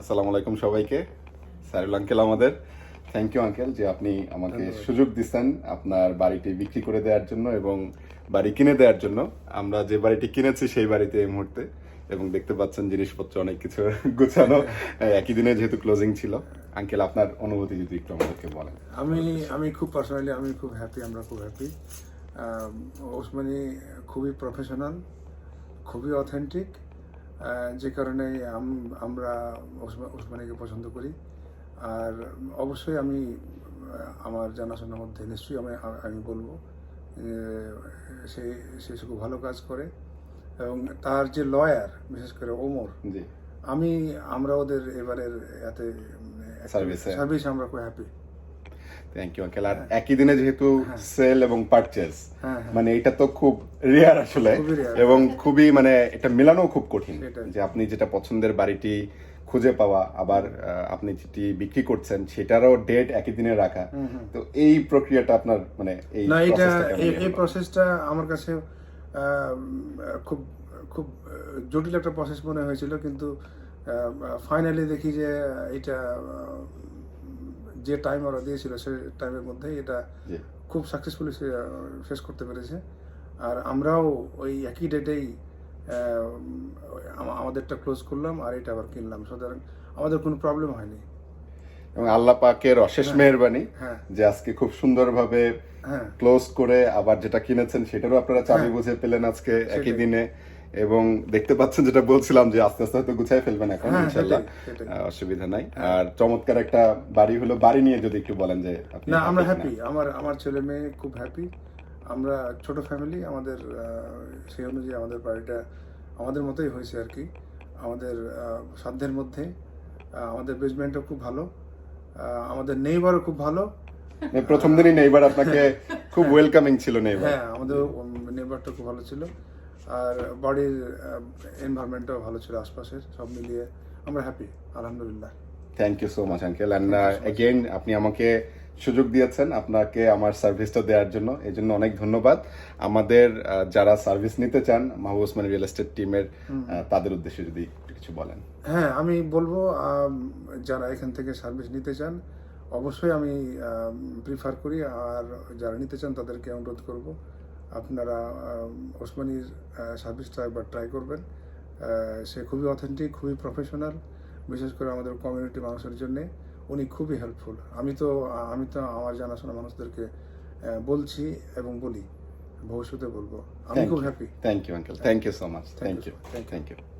আসসালামু আলাইকুম সবাইকে। সারুল আঙ্কেল আমাদের। থ্যাংক ইউ আঙ্কেল যে আপনি আমাকে সুযোগ দিচ্ছেন আপনার বাড়িটি বিক্রি করে দেওয়ার জন্য এবং বাড়ি কিনে দেওয়ার জন্য। আমরা যে বাড়িটি কিনেছি সেই বাড়িতে এই মুহূর্তে এবং দেখতে পাচ্ছেন জিনিসপত্র অনেক কিছু গোছানো। একই দিনে যেহেতু ক্লোজিং ছিল আঙ্কেল আপনার অনুভূতি যদি একটু আমাদেরকে বলেন। আমি আমি খুব পার্সোনালি আমি খুব হ্যাপি আমরা খুব হ্যাপি ওসমানি খুবই প্রফেশনাল খুবই অথেন্টিক যে কারণে আমরা ওসমা- ওসমানীকে পছন্দ করি। আর অবশ্যই আমি আমার জানাশোনার মধ্যে নিশ্চয়ই আমি আমি বলব সে সে খুব ভালো কাজ করে এবং তার যে লয়ার বিশেষ করে ওমর আমি আমরা ওদের এবারের এতে। সার্ভিস। আমরা খুব হ্যাপি থ্যাংক ইউ আঙ্কেল আর একই দিনে যেহেতু সেল এবং পারচেজ হ্যাঁ, হ্যাঁ। মানে এটা তো খুব রেয়ার আসলে। খুবই এবং খুবই মানে এটা মেলানো খুব কঠিন। যে আপনি যেটা পছন্দের বাড়িটি খুঁজে পাওয়া আবার আপনি যেটি বিক্রি করছেন সেটারও ডেট একই দিনে রাখা। তো এই প্রক্রিয়াটা আপনার মানে এই না এটা এই- প্রসেসটা আমার কাছে খুব খুব জটিল একটা প্রসেস মনে হয়েছিল। কিন্তু ফাইনালি দেখি যে এটা যে টাইম ওরা দিয়েছিল সেই টাইমের মধ্যেই এটা খুব সাকসেসফুলি শেষ করতে পেরেছে। আর আমরাও ওই একই ডেটেই আমাদেরটা ক্লোজ করলাম আর এটা আবার কিনলাম। সুতরাং আমাদের কোনো প্রবলেম হয়নি। এবং আল্লাহ পাকের অশেষ মেহরবানি হ্যাঁ। যে আজকে খুব সুন্দরভাবে হ্যাঁ। ক্লোজ করে আবার যেটা কিনেছেন সেটারও আপনারা চাবি হ্যাঁ। বুঝে পেলেন আজকে একই দিনে। এবং দেখতে পাচ্ছেন যেটা বলছিলাম যে আস্তে আস্তে হয়তো গুছাই ফেলবেন এখন হ্যাঁ, ইনশাল্লাহ। অসুবিধা নাই। আর চমৎকার একটা বাড়ি হলো বাড়ি নিয়ে যদি একটু বলেন যে না আমরা হ্যাপি আমার আমার ছেলে মেয়ে খুব হ্যাপি আমরা ছোট ফ্যামিলি আমাদের সেই অনুযায়ী আমাদের বাড়িটা আমাদের মতোই হয়েছে আর কি। আমাদের সাধ্যের মধ্যে আমাদের বেসমেন্টও খুব ভালো। আমাদের নেইবারও খুব ভালো। প্রথম দিনই নেইবার আপনাকে খুব ওয়েলকামিং ছিল নেইবার হ্যাঁ আমাদের নেইবারটা খুব ভালো ছিল। আর বাড়ির এনভায়রনমেন্টটাও ভালো ছিল আশপাশের সব মিলিয়ে আমরা হ্যাপি আলহামদুলিল্লাহ। Thank you so much uncle and again আপনি আমাকে সুযোগ দিয়েছেন আপনাকে আমার সার্ভিসটা দেওয়ার জন্য। এই জন্য অনেক ধন্যবাদ। আমাদের যারা সার্ভিস নিতে চান মাহবুব ওসমানী রিয়েল এস্টেট টিমের তাদের উদ্দেশ্যে যদি কিছু বলেন। হ্যাঁ আমি বলব যারা এখান থেকে সার্ভিস নিতে চান অবশ্যই আমি প্রিফার করি। আর যারা নিতে চান তাদেরকে অনুরোধ করব। আপনারা ওসমানির সার্ভিসটা একবার ট্রাই করবেন। সে খুবই অথেন্টিক খুবই প্রফেশনাল বিশেষ করে আমাদের কমিউনিটি মানুষের জন্যে উনি খুবই হেল্পফুল আমি তো আমি তো আমার জানাশোনা মানুষদেরকে বলছি এবং বলি ভবিষ্যতে বলব। আমি খুব happy thank you uncle thank you so much thank you thank you